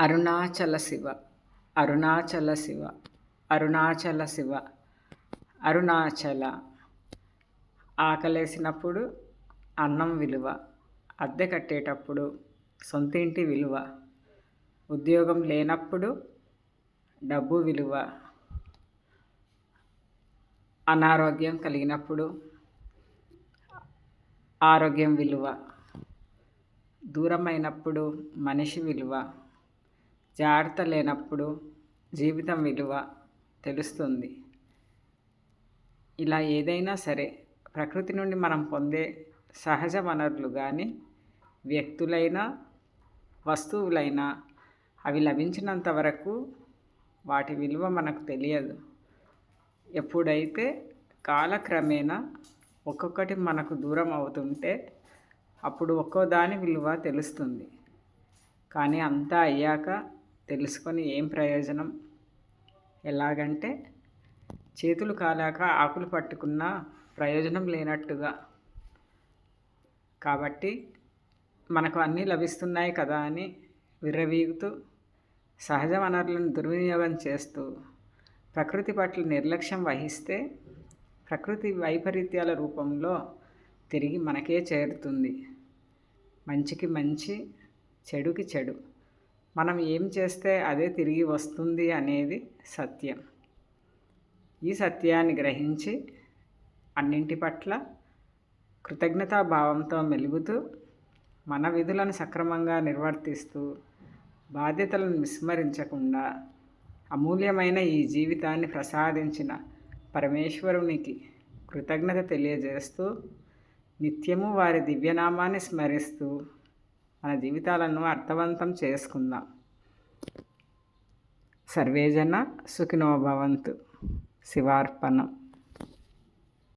అరుణాచల శివ అరుణాచల శివ అరుణాచల శివ అరుణాచల. ఆకలేసినప్పుడు అన్నం విలువ అద్దె కట్టేటప్పుడు సొంతింటి విలువ ఉద్యోగం లేనప్పుడు డబ్బు విలువ అనారోగ్యం కలిగినప్పుడు ఆరోగ్యం విలువ దూరమైనప్పుడు మనిషి విలువ. జాగ్రత్త లేనప్పుడు జీవితం విలువ తెలుస్తుంది. ఇలా ఏదైనా సరే ప్రకృతి నుండి మనం పొందే సహజ వనరులు కానీ వ్యక్తులైనా వస్తువులైనా అవి లభించినంత వరకు వాటి విలువ మనకు తెలియదు. ఎప్పుడైతే కాలక్రమేణా ఒక్కొక్కటి మనకు దూరం అవుతుంటే అప్పుడు ఒక్కో దాని విలువ తెలుస్తుంది. కానీ అంతా అయ్యాక తెలుసుకొని ఏం ప్రయోజనం? ఎలాగంటే చేతులు కాలాక ఆకులు పట్టుకున్న ప్రయోజనం లేనట్టుగా. కాబట్టి మనకు అన్నీ లభిస్తున్నాయి కదా అని విర్రవీగుతూ సహజ వనరులను దుర్వినియోగం చేస్తూ ప్రకృతి పట్ల నిర్లక్ష్యం వహిస్తే ప్రకృతి వైపరీత్యాల రూపంలో తిరిగి మనకే చేరుతుంది. మంచికి మంచి చెడుకి చెడు. మనం ఏం చేస్తే అదే తిరిగి వస్తుంది అనేది సత్యం. ఈ సత్యాన్ని గ్రహించి అన్నింటి పట్ల కృతజ్ఞతాభావంతో మెలుగుతూ మన విధులను సక్రమంగా నిర్వర్తిస్తూ బాధ్యతలను విస్మరించకుండా అమూల్యమైన ఈ జీవితాన్ని ప్రసాదించిన పరమేశ్వరునికి కృతజ్ఞత తెలియజేస్తూ నిత్యము వారి దివ్యనామాన్ని స్మరిస్తూ మన జీవితాలను అర్థవంతం చేసుకుందాం. సర్వేజన సుఖినో భవంతు. శివార్పణం.